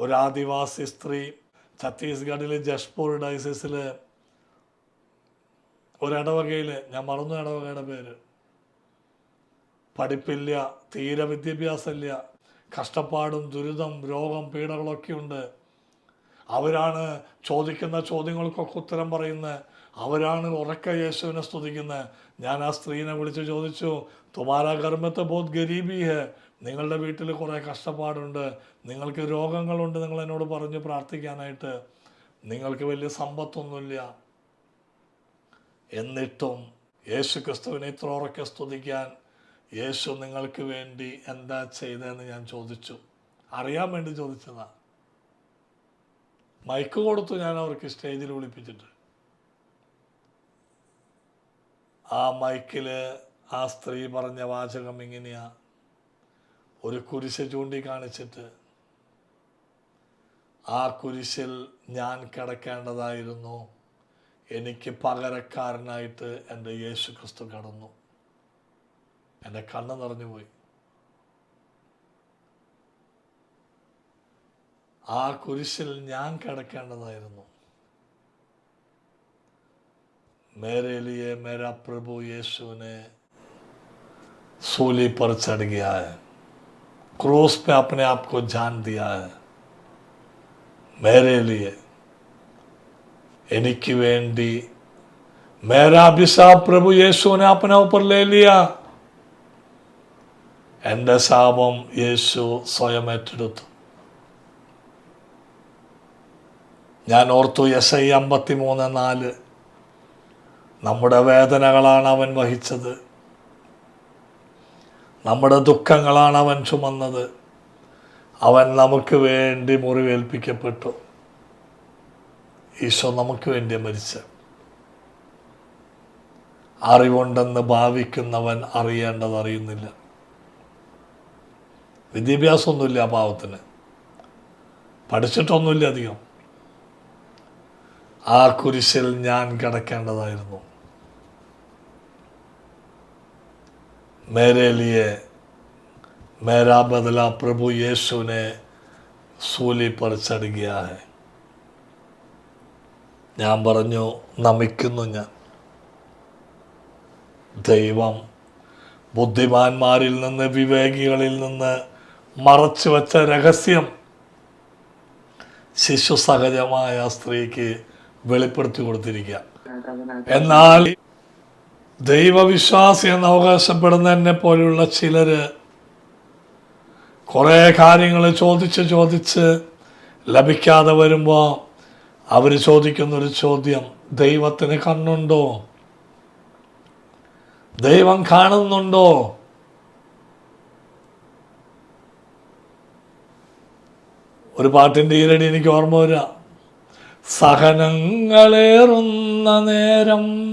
ഒരു ആദിവാസി സ്ത്രീ ഛത്തീസ്ഗഡിലെ ജഷ്പൂർ ഡയസിസിൽ ഒരിടവകയിൽ ഞാൻ മറന്നു ഇടവകയുടെ പേര്. പഠിപ്പില്ല തീരെ വിദ്യാഭ്യാസമില്ല. കഷ്ടപ്പാടും ദുരിതം രോഗം പീഡകളൊക്കെ ഉണ്ട് അവരാണ് ചോദിക്കുന്ന ചോദ്യങ്ങൾക്കൊക്കെ ഉത്തരം പറയുന്ന അവരാണ് ഉറക്ക യേശുവിനെ സ്തുതിക്കുന്നത്. ഞാൻ ആ സ്ത്രീനെ വിളിച്ച് ചോദിച്ചു തുമാരാ ഗർഭത്തെ ബോധ് ഗരീബി ഹെ നിങ്ങളുടെ വീട്ടിൽ കുറേ കഷ്ടപ്പാടുണ്ട്. നിങ്ങൾക്ക് രോഗങ്ങളുണ്ട് നിങ്ങൾ എന്നോട് പറഞ്ഞ് പ്രാർത്ഥിക്കാനായിട്ട്. നിങ്ങൾക്ക് വലിയ സമ്പത്തൊന്നുമില്ല. എന്നിട്ടും യേശു ക്രിസ്തുവിനെ ഇത്ര ഉറക്കെ സ്തുതിക്കാൻ യേശു നിങ്ങൾക്ക് വേണ്ടി എന്താ ചെയ്തതെന്ന് ഞാൻ ചോദിച്ചു. അറിയാൻ വേണ്ടി ചോദിച്ചതാ. മൈക്ക് കൊടുത്തു ഞാൻ അവർക്ക് സ്റ്റേജിൽ വിളിപ്പിച്ചിട്ട്. ആ മൈക്കിൽ ആ സ്ത്രീ പറഞ്ഞ വാചകം ഇങ്ങനെയാ. ഒരു കുരിശ് ചൂണ്ടിക്കാണിച്ചിട്ട് ആ കുരിശിൽ ഞാൻ കിടക്കേണ്ടതായിരുന്നു. എനിക്ക് പകരക്കാരനായിട്ട് എന്റെ യേശു ക്രിസ്തു കടന്നു. എന്റെ കണ്ണ് നിറഞ്ഞു ആ കുരിശിൽ ഞാൻ കിടക്കേണ്ടതായിരുന്നു मेरे लिए मेरा प्रभु यीशु ने सूली पर चढ़ गया है क्रोस पे अपने आप को जान दिया है मेरे लिए എനിക്ക് വേണ്ടി मेरा अभिशाप प्रभु यीशु ने अपने ऊपर ले लिया എൻ്റെ ശാപം യേശു സ്വയം ഏറ്റെടുത്തു ഞാൻ ഓർത്തു എസ് ഐ അമ്പത്തി മൂന്ന് നാല്. നമ്മുടെ വേദനകളാണ് അവൻ വഹിച്ചത്. നമ്മുടെ ദുഃഖങ്ങളാണ് അവൻ ചുമന്നത്. അവൻ നമുക്ക് വേണ്ടി മുറിവേൽപ്പിക്കപ്പെട്ടു. ഈശോ നമുക്ക് വേണ്ടി മരിച്ച. അറിവുണ്ടെന്ന് ഭാവിക്കുന്നവൻ അറിയേണ്ടത് അറിയുന്നില്ല. വിദ്യാഭ്യാസമൊന്നുമില്ല ആ പാവത്തിന്. പഠിച്ചിട്ടൊന്നുമില്ല അധികം. ആ കുരിശിൽ ഞാൻ കിടക്കേണ്ടതായിരുന്നു मेरे लिए मेरा बदला प्रभु यीशु ने सूली पर चढ़ गया है ഞാൻ പറഞ്ഞു നമിക്കുന്നു ഞാൻ ദൈവം ബുദ്ധിമാന്മാരിൽ നിന്ന് വിവേകികളിൽ നിന്ന് മറച്ചു വച്ച രഹസ്യം ശിശു സഹജമായ ആ സ്ത്രീക്ക് വെളിപ്പെടുത്തി കൊടുത്തിരിക്കുക. എന്നാൽ ദൈവവിശ്വാസി എന്ന് അവകാശപ്പെടുന്ന എന്നെ പോലെയുള്ള ചിലര് കുറേ കാര്യങ്ങൾ ചോദിച്ച് ചോദിച്ച് ലഭിക്കാതെ വരുമ്പോൾ അവർ ചോദിക്കുന്നൊരു ചോദ്യം ദൈവത്തിന് കണ്ണുണ്ടോ? ദൈവം കാണുന്നുണ്ടോ? ഒരു പാട്ടിന്റെ ഈരടി എനിക്ക് ഓർമ്മ വരാ. സഹനങ്ങളേറുന്ന നേരം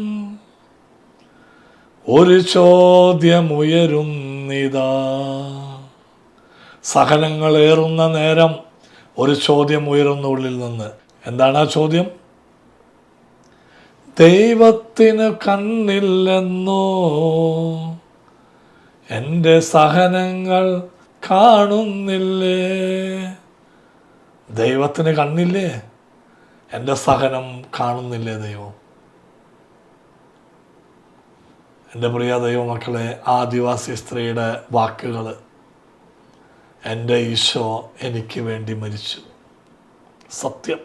ഒരു ചോദ്യമുയരുന്നിതാ. സഹനങ്ങളേറുന്ന നേരം ഒരു ചോദ്യം ഉയരുന്ന ഉള്ളിൽ നിന്ന്. എന്താണ് ആ ചോദ്യം? ദൈവത്തിന് കണ്ണില്ലെന്നോ? എന്റെ സഹനങ്ങൾ കാണുന്നില്ലേ? ദൈവത്തിന് കണ്ണില്ലേ? എന്റെ സഹനം കാണുന്നില്ലേ ദൈവം? എന്റെ പ്രിയ ദൈവമക്കളെ ആദിവാസി സ്ത്രീയുടെ വാക്കുകൾ എന്റെ ഈശോ എനിക്ക് വേണ്ടി മരിച്ചു. സത്യം.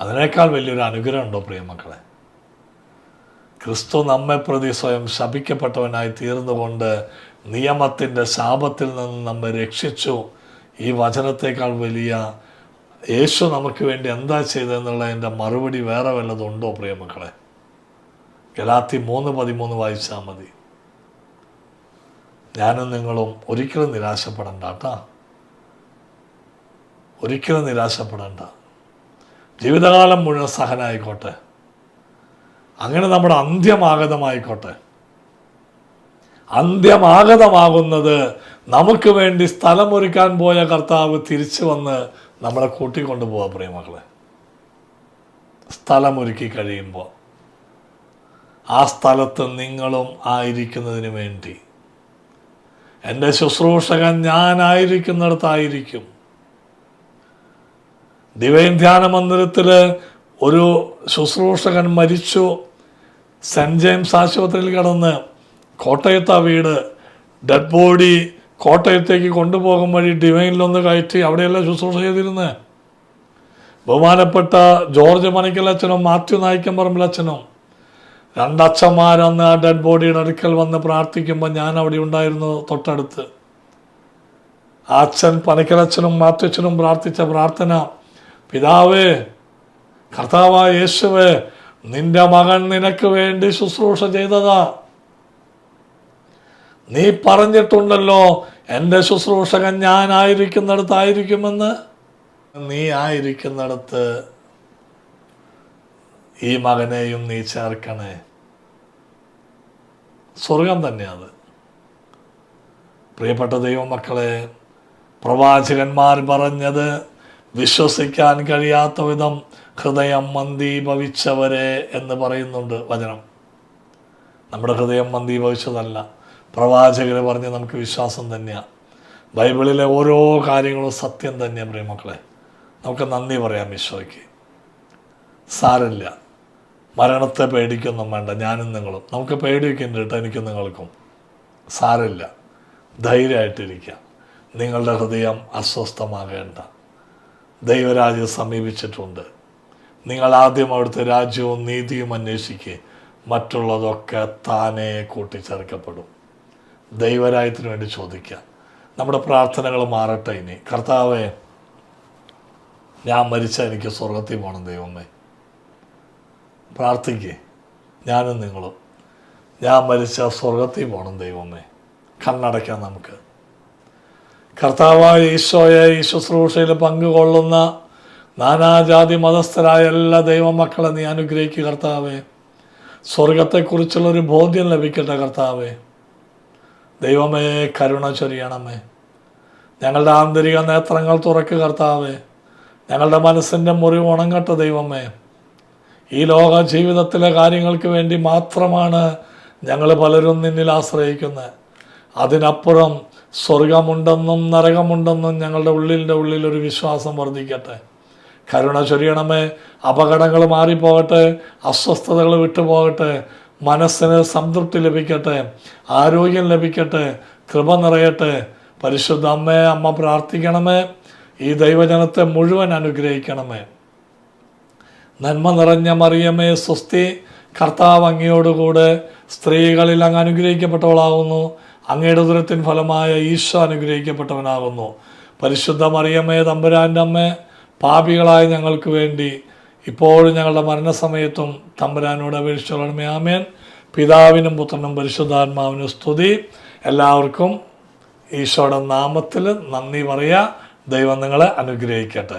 അതിനേക്കാൾ വലിയൊരു അനുഗ്രഹം ഉണ്ടോ പ്രിയമക്കളെ ക്രിസ്തു നമ്മെ പ്രതി സ്വയം ശപിക്കപ്പെട്ടവനായി തീർന്നുകൊണ്ട് നിയമത്തിന്റെ ശാപത്തിൽ നിന്ന് നമ്മെ രക്ഷിച്ചു. ഈ വചനത്തേക്കാൾ വലിയ യേശു നമുക്ക് വേണ്ടി എന്താ ചെയ്തതെന്നുള്ളതിന്റെ മറുപടി വേറെ വല്ലതുണ്ടോ പ്രിയമക്കളെ ഗലാത്തി മൂന്ന് പതിമൂന്ന് വായിച്ചാൽ മതി. ഞാനും നിങ്ങളും ഒരിക്കലും നിരാശപ്പെടണ്ട കേട്ടാ. ഒരിക്കലും നിരാശപ്പെടണ്ട. ജീവിതകാലം മുഴുവൻ സഹനായിക്കോട്ടെ. അങ്ങനെ നമ്മുടെ അന്ത്യമാഗതമായിക്കോട്ടെ. അന്ത്യമാഗതമാകുന്നത് നമുക്ക് വേണ്ടി സ്ഥലമൊരുക്കാൻ പോയ കർത്താവ് തിരിച്ചു വന്ന് നമ്മളെ കൂട്ടിക്കൊണ്ടു പോവാ പ്രിയമക്കളെ. സ്ഥലമൊരുക്കി കഴിയുമ്പോൾ ആ സ്ഥലത്ത് നിങ്ങളും ആയിരിക്കുന്നതിന് വേണ്ടി. എന്റെ ശുശ്രൂഷകൻ ഞാനായിരിക്കുന്നിടത്തായിരിക്കും. ദിവൈൻ ധ്യാന മന്ദിരത്തിൽ ഒരു ശുശ്രൂഷകൻ മരിച്ചു. സെന്റ് ജെയിംസ് ആശുപത്രിയിൽ കിടന്ന് കോട്ടയത്ത വീട് ഡെഡ് ബോഡി കോട്ടയത്തേക്ക് കൊണ്ടുപോകും വഴി ഡിവൈനിലൊന്ന് കയറ്റി അവിടെയല്ല ശുശ്രൂഷ ചെയ്തിരുന്നത് ബഹുമാനപ്പെട്ട ജോർജ് മണിക്കലച്ഛനും മാത്യു നായിക്കമ്പറമ്പിലച്ഛനും രണ്ടച്ഛന്മാരന്ന് ആ ഡെഡ് ബോഡിയുടെ അടുക്കൽ വന്ന് പ്രാർത്ഥിക്കുമ്പോൾ ഞാൻ അവിടെ ഉണ്ടായിരുന്നു തൊട്ടടുത്ത്. അച്ഛൻ പണിക്കലച്ഛനും മാത്യച്ഛനും പ്രാർത്ഥിച്ച പ്രാർത്ഥന പിതാവേ കർത്താവായ യേശുവേ നിന്റെ മകൻ നിനക്ക് വേണ്ടി ശുശ്രൂഷ ചെയ്തതാ. നീ പറഞ്ഞിട്ടുണ്ടല്ലോ എന്റെ ശുശ്രൂഷകൻ ഞാനായിരിക്കുന്നിടത്തായിരിക്കുമെന്ന്. നീ ആയിരിക്കുന്നിടത്ത് ഈ മകനെയും നീ ചേർക്കണേ. സ്വർഗം തന്നെയാണ് പ്രിയപ്പെട്ട ദൈവമക്കളെ പ്രവാചകന്മാർ പറഞ്ഞത് വിശ്വസിക്കാൻ കഴിയാത്ത വിധം ഹൃദയം മന്ദീഭവിച്ചവരെ എന്ന് പറയുന്നുണ്ട് വചനം. നമ്മുടെ ഹൃദയം മന്ദീഭവിച്ചതല്ല. പ്രവാചകർ പറഞ്ഞ് നമുക്ക് വിശ്വാസം തന്നെയാണ് ബൈബിളിലെ ഓരോ കാര്യങ്ങളും സത്യം തന്നെയാണ് പ്രിയമക്കളെ. നമുക്ക് നന്ദി പറയാം ഈശോയ്ക്ക്. സാരമില്ല. മരണത്തെ പേടിക്കൊന്നും വേണ്ട. ഞാനും നിങ്ങളും. നമുക്ക് പേടിയൊക്കെയുണ്ട് കേട്ടോ എനിക്കും നിങ്ങൾക്കും. സാരമില്ല. ധൈര്യമായിട്ടിരിക്കുക. നിങ്ങളുടെ ഹൃദയം അസ്വസ്ഥമാകേണ്ട. ദൈവരാജ്യം സമീപിച്ചിട്ടുണ്ട്. നിങ്ങൾ ആദ്യം അവിടുത്തെ രാജ്യവും നീതിയും അന്വേഷിക്കുക മറ്റുള്ളതൊക്കെ താനേ കൂട്ടിച്ചേർക്കപ്പെടും. ദൈവരായത്തിന് വേണ്ടി ചോദിക്കുക നമ്മുടെ പ്രാർത്ഥനകൾ മാറട്ടെ ഇനി. കർത്താവേ ഞാൻ മരിച്ച എനിക്ക് സ്വർഗത്തിൽ പോകണം ദൈവമേ. പ്രാർത്ഥിക്കേ. ഞാനും നിങ്ങളും. ഞാൻ മരിച്ച സ്വർഗത്തിൽ പോകണം ദൈവമേ. കണ്ണടയ്ക്കാം നമുക്ക്. കർത്താവായ ഈശോയെ ഈ ശുശ്രൂഷയിൽ പങ്കുകൊള്ളുന്ന നാനാജാതി മതസ്ഥരായ എല്ലാ ദൈവമക്കളെ നീ അനുഗ്രഹിക്കുക കർത്താവേ. സ്വർഗത്തെക്കുറിച്ചുള്ളൊരു ബോധ്യം ലഭിക്കട്ടെ കർത്താവേ. ദൈവമേ കരുണ ചൊരിയണമേ. ഞങ്ങളുടെ ആന്തരിക നേത്രങ്ങൾ തുറക്ക് കർത്താവേ. ഞങ്ങളുടെ മനസ്സിന്റെ മുറിവ് ഉണങ്ങട്ടെ ദൈവമേ. ഈ ലോക ജീവിതത്തിലെ കാര്യങ്ങൾക്ക് വേണ്ടി മാത്രമാണ് ഞങ്ങൾ പലരും നിന്നിൽ ആശ്രയിക്കുന്നത്. അതിനപ്പുറം സ്വർഗമുണ്ടെന്നും നരകമുണ്ടെന്നും ഞങ്ങളുടെ ഉള്ളിന്റെ ഉള്ളിൽ ഒരു വിശ്വാസം വർദ്ധിക്കട്ടെ. കരുണ ചൊരിയണമേ. അപകടങ്ങൾ മാറിപ്പോകട്ടെ. അസ്വസ്ഥതകൾ വിട്ടുപോകട്ടെ. മനസ്സിന് സംതൃപ്തി ലഭിക്കട്ടെ ആരോഗ്യം ലഭിക്കട്ടെ കൃപ നിറയട്ടെ. പരിശുദ്ധ അമ്മയെ അമ്മ പ്രാർത്ഥിക്കണമേ. ഈ ദൈവജനത്തെ മുഴുവൻ അനുഗ്രഹിക്കണമേ. നന്മ നിറഞ്ഞ മറിയമേ സ്വസ്തി. കർത്താവ് അങ്ങയോടുകൂടെ സ്ത്രീകളിൽ അങ്ങ് അനുഗ്രഹിക്കപ്പെട്ടവളാകുന്നു അങ്ങയുടെ ദുരത്തിൻ ഫലമായ ഈശോ അനുഗ്രഹിക്കപ്പെട്ടവനാകുന്നു. പരിശുദ്ധ മറിയമേ തമ്പുരാന്റെ അമ്മ പാപികളായ ഞങ്ങൾക്ക് വേണ്ടി ഇപ്പോഴും ഞങ്ങളുടെ മരണസമയത്തും തമ്പുരാനോട് അപേക്ഷിച്ചോളണമേ ആമേൻ. പിതാവിനും പുത്രനും പരിശുദ്ധാത്മാവിനും സ്തുതി. എല്ലാവർക്കും ഈശോയുടെ നാമത്തിൽ നന്ദി പറയുക. ദൈവം നിങ്ങളെ അനുഗ്രഹിക്കട്ടെ.